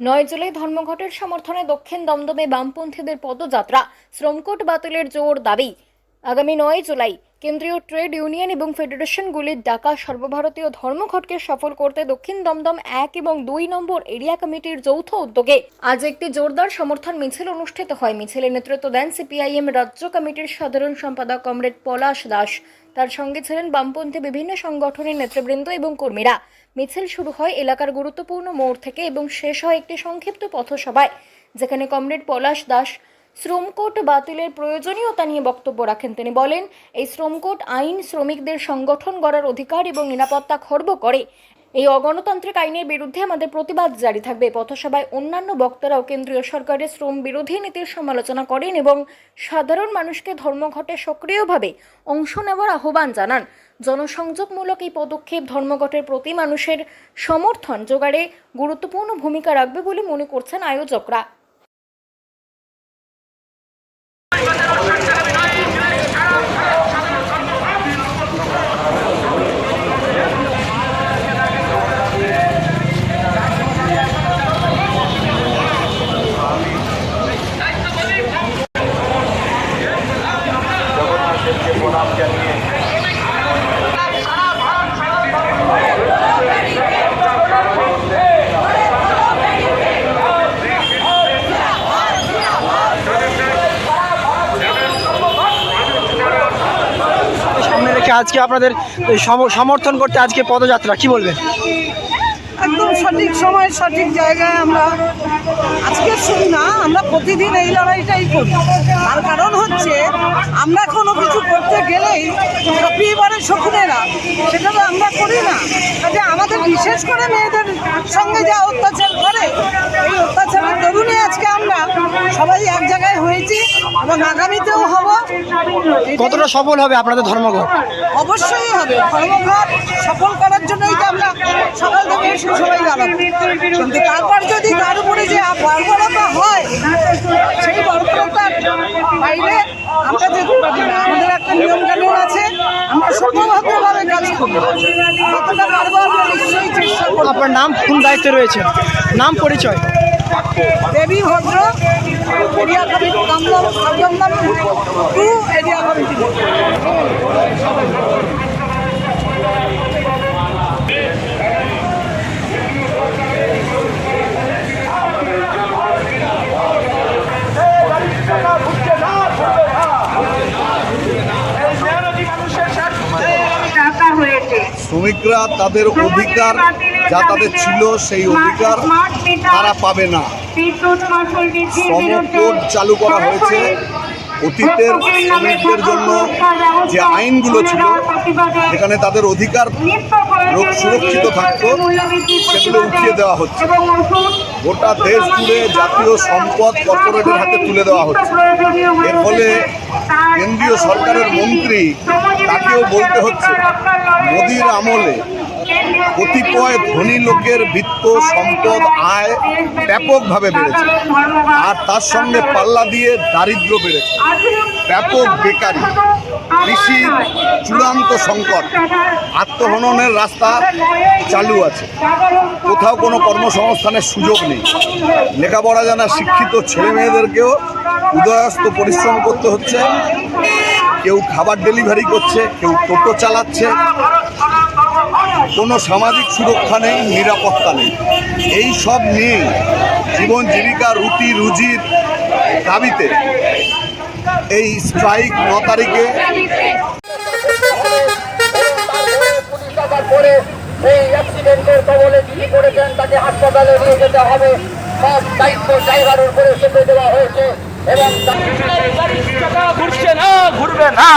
নয় জুলাই ধর্মঘটের সমর্থনে দক্ষিণ দমদমে বামপন্থীদের পদযাত্রা। শ্রমকোট বাতিলের জোর দাবি। আগামী নয় জুলাই কেন্দ্রীয় ট্রেড ইউনিয়ন এবং ফেডারেশনগুলির ডাকা সর্বভারতীয় ধর্মঘটকে সফল করতে দক্ষিণ দমদম এক এবং দুই নম্বর এরিয়া কমিটির যৌথ উদ্যোগে আজ একটি জোরদার সমর্থন মিছিল অনুষ্ঠিত হয়। মিছিলে নেতৃত্ব দেন সিপিআইএম রাজ্য কমিটির সাধারণ সম্পাদক কমরেড পলাশ দাস। তার সঙ্গে ছিলেন বামপন্থী বিভিন্ন সংগঠনের নেতৃবৃন্দ এবং কর্মীরা। মিছিল শুরু হয় এলাকার গুরুত্বপূর্ণ মোড় থেকে এবং শেষ হয় একটি সংক্ষিপ্ত পথসভায়, যেখানে কমরেড পলাশ দাস শ্রমকোট বাতিলের প্রয়োজনীয়তা নিয়ে বক্তব্য রাখেন তিনি। বলেন, এই শ্রমকোট আইন শ্রমিকদের সংগঠন গড়ার অধিকার এবং নিরাপত্তা খর্ব করে। এই অগণতান্ত্রিক আইনের বিরুদ্ধে আমাদের প্রতিবাদ জারি থাকবে। পথসভায় অন্যান্য বক্তারাও কেন্দ্রীয় সরকারের শ্রম বিরোধী নীতির সমালোচনা করেন এবং সাধারণ মানুষকে ধর্মঘটে সক্রিয়ভাবে অংশ নেওয়ার আহ্বান জানান। জনসংযোগমূলক এই পদক্ষেপ ধর্মঘটের প্রতি মানুষের সমর্থন জোগাড়ে গুরুত্বপূর্ণ ভূমিকা রাখবে বলে মনে করছেন আয়োজকরা। আজকে আপনাদের সমর্থন করতে আজকে পদযাত্রা, কি বলবেন? একদম সঠিক সময়, সঠিক জায়গায় আমরা আজকে শুনি না, আমরা প্রতিদিন এই লড়াইটাই করি। তার কারণ হচ্ছে, আমরা কোনো কিছু করতে গেলেই ঝাঁপিয়ে পড়ে শকুনেরা, সেটা তো আমরা করি না। কাজে আমাদের বিশেষ করে মেয়েদের সঙ্গে যা অত্যাচার করে এই অত্যাচারের দরুনে আজকে আমরা সবাই এক জায়গায় হয়েছি এবং আগামীতেও হব কতটা সফল হবে আপনাদের ধর্মঘট? অবশ্যই হবে। ধর্মঘট সফল করার জন্যই তো আমরা সকাল থেকে এসে সবাই দাঁড়াবো কিন্তু তারপর যদি তার উপরে যে বর্বরতা হয় সেই বর্বরতার বাইরে আমরা যেতে পারি না আমাদের একটা নিয়ম কানুন আছে আমরা সফলভাবে কাজ করব। যতটা পারব আমরা নিশ্চয়ই চেষ্টা করব। আপনার নাম কোন দায়িত্বে রয়েছে নাম পরিচয়? দেবী ভদ্র area committee Dumdum two area committee শ্রমিকরা তাদের অধিকার যা তাদের ছিল সেই অধিকার তারা পাবে না। শ্রমকোড চালু করা হয়েছে। অতীতের শ্রমিকদের জন্য যে আইনগুলো ছিল যেখানে তাদের অধিকার সুরক্ষিত থাকত সেগুলো উঠিয়ে দেওয়া হচ্ছে। গোটা দেশ জুড়ে জাতীয় সম্পদ কর্পোরেটের হাতে তুলে দেওয়া হচ্ছে। এর ফলে কেন্দ্রীয় সরকারের মন্ত্রী তাকেও বলতে হচ্ছে মোদির আমলে কতিপয় ধনী লোকের বৃত্ত সম্পদ আয় ব্যাপকভাবে বেড়েছে। আর তার সঙ্গে পাল্লা দিয়ে দারিদ্র বেড়েছে। ব্যাপক বেকারি, কৃষি, চূড়ান্ত সংকট, আত্মহননের রাস্তা চালু আছে। কোথাও কোনো কর্মসংস্থানের সুযোগ নেই। লেখাপড়া জানা শিক্ষিত ছেলে মেয়েদেরকেও উদয়স্ত পরিশ্রম করতে হচ্ছে। কেউ খাবার ডেলিভারি করছে, কেউ টোটো চালাচ্ছে। কোনো সামাজিক সুরক্ষা নেই নিরাপত্তা নেই। এই সব নিয়ে জীবন জীবিকা রুটি রুজির দাবিতে এই স্ট্রাইক ন তারিখে পুলিশ আসার এই অ্যাক্সিডেন্টের কবলে যিনি করেছেন তাকে হাসপাতালে নিয়ে যেতে হবে। সব দায়িত্ব ড্রাইভারের উপরে চেপে দেওয়া হয়েছে এবং ঘুরবে ঘুরছে না ঘুরবে না।